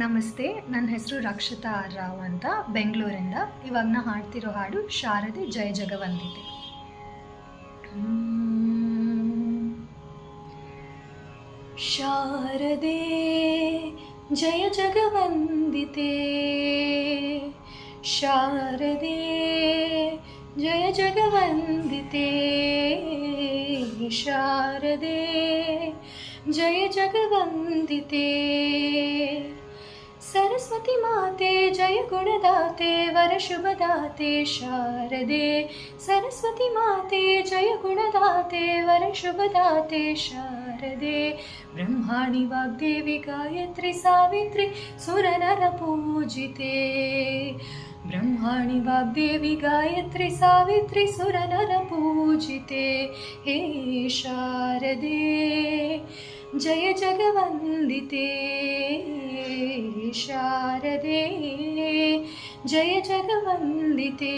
ನಮಸ್ತೆ, ನನ್ನ ಹೆಸರು ರಕ್ಷಿತಾ ರಾವ್ ಅಂತ ಬೆಂಗಳೂರಿಂದ. ಇವಾಗ ನಾ ಹಾಡ್ತಿರೋ ಹಾಡು ಶಾರದೆ ಜಯ ಜಗವಂದಿತೆ ಶಾರದೆ ಜಯ ಜಗವಂದಿತೆ ಶಾರದೆ ಜಯ ಜಗವಂದಿತೆ ಶಾರದೆ ಜಯ ಜಗವಂದಿತೆ सरस्वती माते जय गुणदाते वर शुभदाते शारदे। सरस्वती माते जय गुणदाते वर शुभदाते शारदे। ब्रह्माणि वाग्देवि गायत्रि सावित्रि सुरनरपूजिते। ब्रह्माणि वाग्देवि गायत्रि सावित्रि सुरनरपूजिते। हे शारदे जय जगवन्दिते शारदे। जय जगवन्दिते।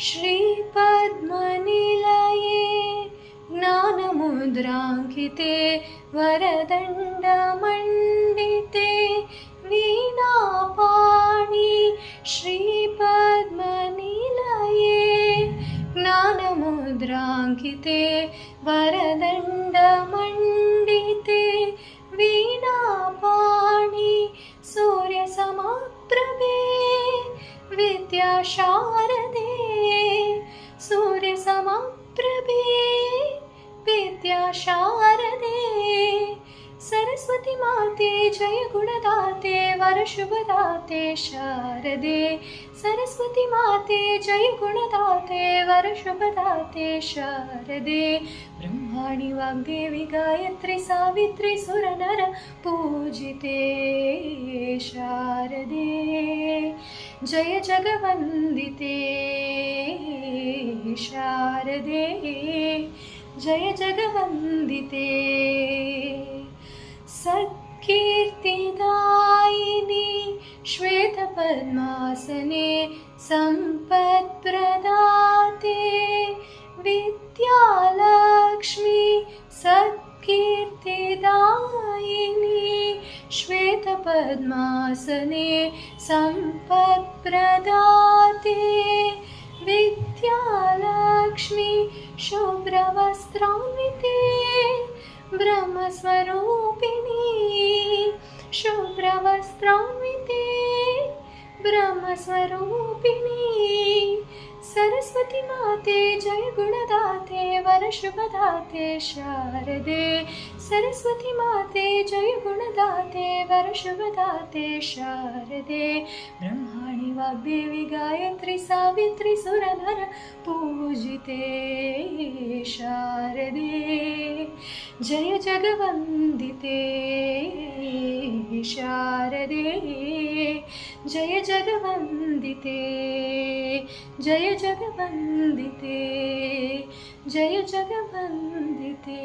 श्रीपद्मनिलये ज्ञानमुद्राङ्किते वरदण्डमण्डिते वीणापाणि। श्रीपद्मनिलये ज्ञानमुद्राङ्किते वरदण्डमण्डिते विद्याशारदे सूर्यसमाप्रभे विद्याशारदे सरस्वती माते जय गुणदाते वरशुभदाते शारदे सरस्वती माते जय गुणदाते वरशुभदाते शारदे ब्रह्माणि वाग्देवि गायत्रि सावित्रि सुरनर पूजिते शारदे जय जगवन्दिते शारदे। जय जगवन्दिते। सत्कीर्तिदायिनि श्वेतपद्मासने सम्पत्प्रदाते श्वेतपद्मासने सम्पत्प्रदाते विद्यालक्ष्मी शुभ्रवस्त्रान्विते ब्रह्मस्वरूपिणी शुभ्रवस्त्रान्विते ब्रह्मस्वरूपिणी सरस्वती माते जय गुणदाते वरशुभदाते शारदे। सरस्वती माते जय गुणदाते वरशुभदाते शारदे। ब्रह्माणि वाग्देवि गायत्रि सावित्रि सुरनर पूजिते शारदे। जय जगवन्दिते शारदे जय जगवन्दिते जय जगवन्दिते जय जगवन्दिते